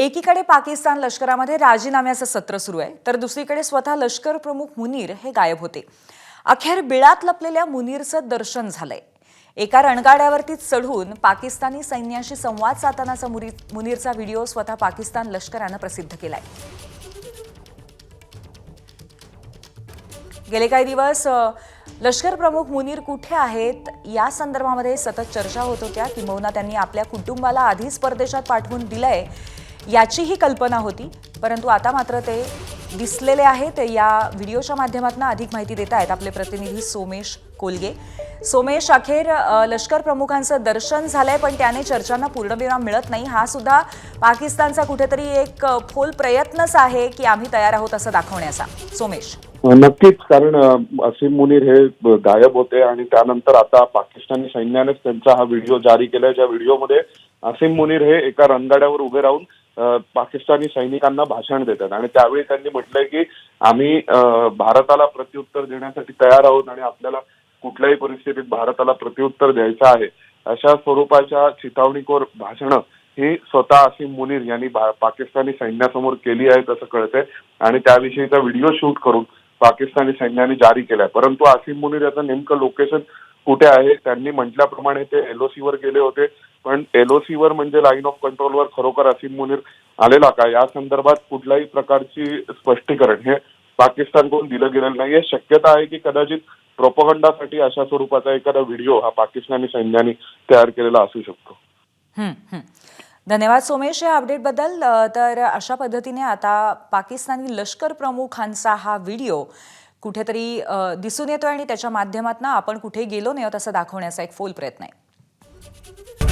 एकीकडे पाकिस्तान लष्करामध्ये राजीनाम्याचं सत्र सुरू आहे तर दुसरीकडे स्वतः लष्कर प्रमुख मुनीर हे गायब होते. अखेर बिळात लपलेल्या मुनीरचं दर्शन झालंय. एका रणगाड्यावरती चढून पाकिस्तानी सैन्याशी संवाद साधतानाचा मुरी- मुनीरचा व्हिडिओ स्वतः पाकिस्तान लष्करानं प्रसिद्ध केलाय. गेले काही दिवस लष्कर प्रमुख मुनीर कुठे आहेत या संदर्भामध्ये सतत चर्चा होत होत्या. किंबहुना त्यांनी आपल्या कुटुंबाला आधीच परदेशात पाठवून दिलंय. याचीही कल्पना होती परंतु आता मात्र ते दिसलेले आहेत या व्हिडिओच्या माध्यमातून अधिक माहिती देत आहेत आपले प्रतिनिधी सोमेश कोलगे. सोमेश अखेर लष्कर प्रमुखांचं दर्शन झालंय पण त्याने चर्चांना पूर्णविराम मिळत नाही. हा सुद्धा पाकिस्तानचा कुठेतरी एक फोल प्रयत्नच आहे की आम्ही तयार आहोत असं दाखवण्याचा. सोमेश. नक्कीच कारण असिम असीम मुनीर हे गायब होते आणि त्यानंतर आता पाकिस्तानी सैन्यानेच त्यांचा हा व्हिडिओ जारी केलाय ज्या व्हिडिओमध्ये असीम मुनीर हे एका रणगाड्यावर उभे राहून पाकिस्तानी सैनिकांना भाषण देतात. आणि त्यावेळी त्यांनी म्हटलंय की आम्ही भारताला प्रत्युत्तर देण्यासाठी तयार आहोत आणि आपल्याला कुठल्याही परिस्थितीत भारताला प्रत्युत्तर द्यायचं आहे. अशा स्वरूपाच्या चितावणीकोर भाषणं ही स्वतः असीम मुनीर यांनी पाकिस्तानी सैन्यासमोर केली आहेत असं कळतंय. आणि त्याविषयीचा व्हिडिओ शूट करून पाकिस्तानी सैन्याने जारी केलाय. परंतु आसिम मुनीर याचं नेमकं लोकेशन कुठे आहे? त्यांनी म्हटल्याप्रमाणे ते एलओसी वर गेले होते. पण एलओसी वर म्हणजे लाईन ऑफ कंट्रोलवर खरोखर असीम मुनीर आलेला का? या संदर्भात कुठल्याही प्रकारची स्पष्टीकरण हे पाकिस्तानकडून दिलं गेलेलं नाहीये. शक्यता आहे की कदाचित प्रोपगंडासाठी अशा स्वरूपाचा एखादा व्हिडिओ हा पाकिस्तानी सैन्याने तयार केलेला असू शकतो. धन्यवाद सोमेश या अपडेटबद्दल तर अशा पद्धतीने आता पाकिस्तानी लष्कर प्रमुखांचा हा व्हिडिओ कुठेतरी दिसून येतोय आणि त्याच्या माध्यमातून आपण कुठे गेलो नाही आहोत असं दाखवण्याचा एक फोल प्रयत्न आहे.